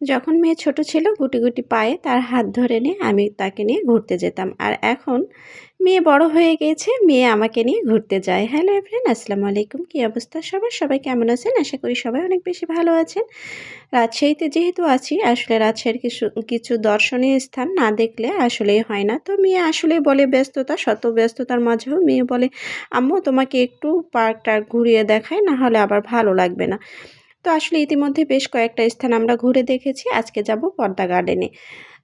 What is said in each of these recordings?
যখন মেয়ে ছোট ছিল, গুটি গুটি পায়ে তার হাত ধরে নিয়ে আমি তাকে নিয়ে ঘুরতে যেতাম। আর এখন মেয়ে বড় হয়ে গেছে মেয়ে আমাকে নিয়ে ঘুরতে যায়। হ্যালো এভরিন আসসালামু আলাইকুম। কী অবস্থা সবার? সবাই কেমন আছেন? আশা করি সবাই অনেক বেশি ভালো আছেন। রাজশাহীতে যেহেতু আছি, আসলে রাজশাহীর কিছু কিছু দর্শনীয় স্থান না দেখলে আসলেই হয় না। তো মেয়ে আসলে বলে ব্যস্ততা, শত ব্যস্ততার মাঝেও মেয়ে বলে, আম্মু, তোমাকে একটু পার্ক পার্কটা ঘুরিয়ে দেখায় না হলে আবার ভালো লাগবে না। তো আসলে ইতিমধ্যে বেশ কয়েকটা স্থান আমরা ঘুরে দেখেছি। আজকে যাব পদ্মা গার্ডেনে।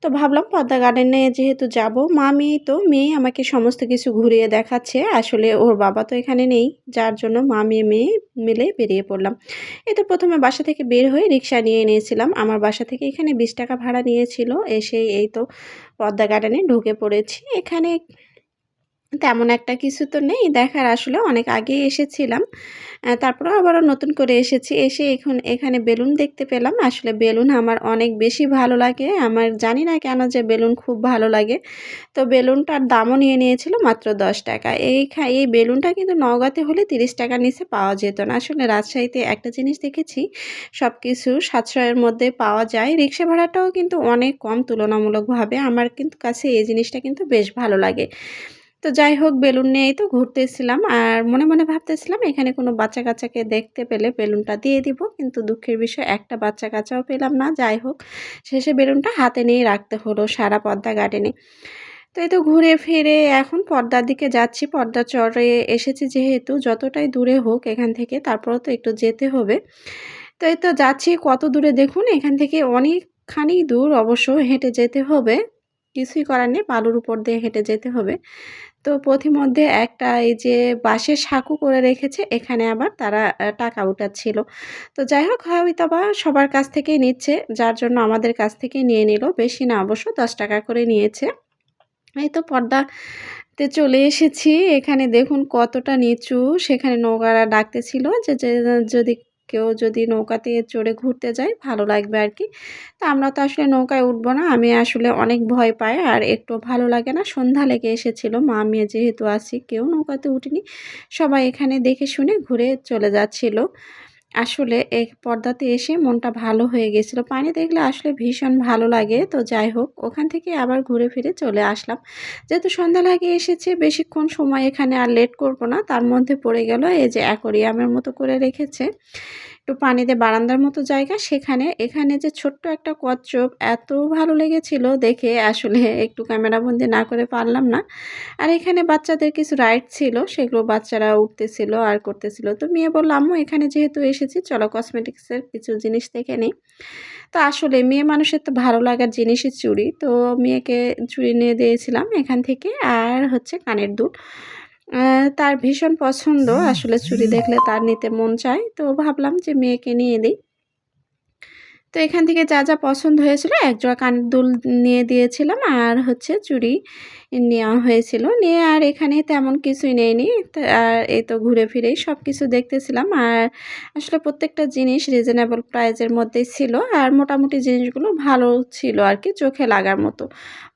তো ভাবলাম পদ্মা গার্ডেনে যেহেতু যাব, মা মেয়ে তো, মেয়ে আমাকে সমস্ত কিছু ঘুরিয়ে দেখাচ্ছে। আসলে ওর বাবা তো এখানে নেই, যার জন্য মা মেয়ে মেয়ে মিলে বেরিয়ে পড়লাম। এই তো প্রথমে বাসা থেকে বের হয়ে রিক্সা নিয়ে নিয়েছিলাম আমার বাসা থেকে এখানে বিশ টাকা ভাড়া নিয়েছিল। এসে এই তো পদ্মা গার্ডেনে ঢুকে পড়েছি। এখানে তেমন একটা কিছু তো নেই। দেখার আসলে অনেক আগে এসেছিলাম। তারপরে আবারও নতুন করে এসেছি। এসে এখন এখানে বেলুন দেখতে পেলাম। আসলে বেলুন আমার অনেক বেশি ভালো লাগে। আমার জানি না কেন যে বেলুন খুব ভালো লাগে। তো বেলুনটার দামও নিয়ে নিয়েছিল মাত্র দশ টাকা। এই এই বেলুনটা কিন্তু নওগাঁতে হলে তিরিশ টাকার নিচে পাওয়া যেত না। আসলে রাজশাহীতে একটা জিনিস দেখেছি সব কিছু সাশ্রয়ের মধ্যে পাওয়া যায়। রিক্সা ভাড়াটাও কিন্তু অনেক কম তুলনামূলকভাবে। আমার কিন্তু কাছে এই জিনিসটা কিন্তু বেশ ভালো লাগে। তো যাই হোক বেলুন নিয়েই তো ঘুরতেছিলাম। আর মনে মনে ভাবতেছিলাম এখানে কোনো বাচ্চা কাচ্চাকে দেখতে পেলে বেলুনটা দিয়ে দিব, কিন্তু দুঃখের বিষয় একটা বাচ্চা কাচ্চাও পেলাম না। যাই হোক শেষে বেলুনটা হাতে নিয়ে রাখতে হলো সারা পদ্মা গার্ডেনে। তো এই তো ঘুরে ফিরে এখন পর্দার দিকে যাচ্ছি। পর্দা চরে এসেছি যেহেতু, যতটাই দূরে হোক এখান থেকে, তারপরও তো একটু যেতে হবে। তো এই তো যাচ্ছি কত দূরে দেখুন, এখান থেকে অনেকখানি দূর অবশ্য হেঁটে যেতে হবে। কিছুই করার নেই, বালুর উপর দিয়ে হেঁটে যেতে হবে। তো পথিমধ্যে একটা এই যে বাঁশের সাঁকু করে রেখেছে, এখানে আবার তারা টাকা উঠাচ্ছিল। তো যাই হোক হয়তো বা সবার কাছ থেকেই নিচ্ছে, যার জন্য আমাদের কাছ থেকে নিয়ে নিল। বেশি না, অবশ্য দশ টাকা করে নিয়েছে। এই তো পর্দাতে চলে এসেছি। এখানে দেখুন কতটা নিচু, সেখানে নৌকারা ডাকতেছিল যে, যদি কেউ যদি নৌকাতে চড়ে ঘুরতে যায়, ভালো লাগবে আর কি। তা আমরা তো আসলে নৌকায় উঠবো না, আমি আসলে অনেক ভয় পাই আর একটু ভালো লাগে না। সন্ধ্যা লেগে এসেছিল, মা মেয়ে যেহেতু আছি, কেউ নৌকাতে উঠিনি। সবাই এখানে দেখে শুনে ঘুরে চলে যাচ্ছিল। আসলে এই পর্দাতে এসে মনটা ভালো হয়ে গেছিল। পানি দেখলে আসলে ভীষণ ভালো লাগে। তো যাই হোক, ওখান থেকে আবার ঘুরে ফিরে চলে আসলাম। যেহেতু সন্ধ্যা লাগে এসেছে, বেশিক্ষণ সময় এখানে আর লেট করব না। তার মধ্যে পড়ে গেল এই যে অ্যাকোরিয়ামের মতো করে রেখেছে। একটু পানিতে বারান্দার মতো জায়গা, সেখানে, এখানে যে ছোট্ট একটা কচ্ছপ এত ভালো লেগেছিল দেখে আসলে একটু ক্যামেরাবন্দি না করে পারলাম না। আর এখানে বাচ্চাদের কিছু রাইড ছিল, সেগুলো বাচ্চারা উঠতেছিল আর করতেছিল। তো মেয়ে বললাম এখানে যেহেতু এসেছি, চলো কসমেটিক্সের কিছু জিনিস দেখে নিই। তো আসলে মেয়ে মানুষের তো ভালো লাগার জিনিসই চুড়ি। তো মেয়েকে চুড়ি নিয়ে দিয়েছিলাম এখান থেকে, আর হচ্ছে কানের দুল। তার ভীষণ পছন্দ। আসলে চুড়ি দেখলে তার নিতে মন চায়। তো ভাবলাম যে মেয়েকে নিয়ে দিই। তো এখান থেকে যা যা পছন্দ হয়েছিল, এক জোড়া কানের দুল নিয়ে দিয়েছিলাম আর হচ্ছে চুড়ি নেওয়া হয়েছিল। নিয়ে আর এখানে তেমন কিছুই নেয়নি আর এই তো ঘুরে ফিরেই সব কিছু দেখতেছিলাম। আর আসলে প্রত্যেকটা জিনিস রিজনেবল প্রাইজের মধ্যেই ছিল। আর মোটামুটি জিনিসগুলো ভালো ছিল আর কি, চোখে লাগার মতো।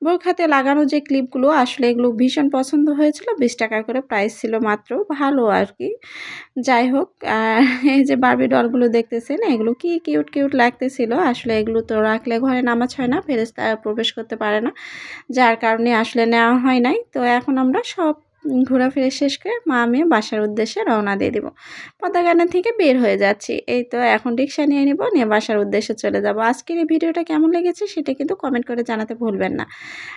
বোরখাতে লাগানো যে ক্লিপগুলো আসলে এগুলো ভীষণ পছন্দ হয়েছিল। বিশ টাকা করে প্রাইস ছিল মাত্র। ভালো আর কি। যাই হোক, আর এই যে বার্বি ডলগুলো দেখতেছেন, এগুলো কি কিউট কিউট লাগতেছিল? আসলে এগুলো তো রাখলে ঘরে নামাজ হয় না ফেরেস্তা প্রবেশ করতে পারে না। যার কারণে আসলে নেওয়া হয় নাই। তো এখন আমরা সব ঘোরাফেরা শেষ করে মা আমি বাসার উদ্দেশ্যে রওনা দিয়ে দেবো। পতাকানা থেকে বের হয়ে যাচ্ছি। এই তো এখন রিক্সা নিয়ে নিব, নিয়ে বাসার উদ্দেশ্যে চলে যাব। আজকের এই ভিডিওটা কেমন লেগেছে সেটা কিন্তু কমেন্ট করে জানাতে ভুলবেন না।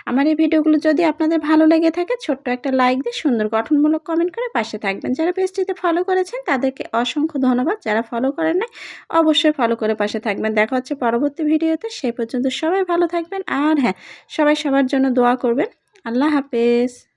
আমার এই ভিডিওগুলো যদি আপনাদের ভালো লেগে থাকে, ছোট্ট একটা লাইক দিয়ে সুন্দর গঠনমূলক কমেন্ট করে পাশে থাকবেন। যারা পেজটিতে ফলো করেছেন, তাদেরকে অসংখ্য ধন্যবাদ। যারা ফলো করেন নাই, অবশ্যই ফলো করে পাশে থাকবেন। দেখা হচ্ছে পরবর্তী ভিডিওতে। সেই পর্যন্ত সবাই ভালো থাকবেন। আর হ্যাঁ সবাই সবার জন্য দোয়া করবেন। আল্লাহ হাফেজ।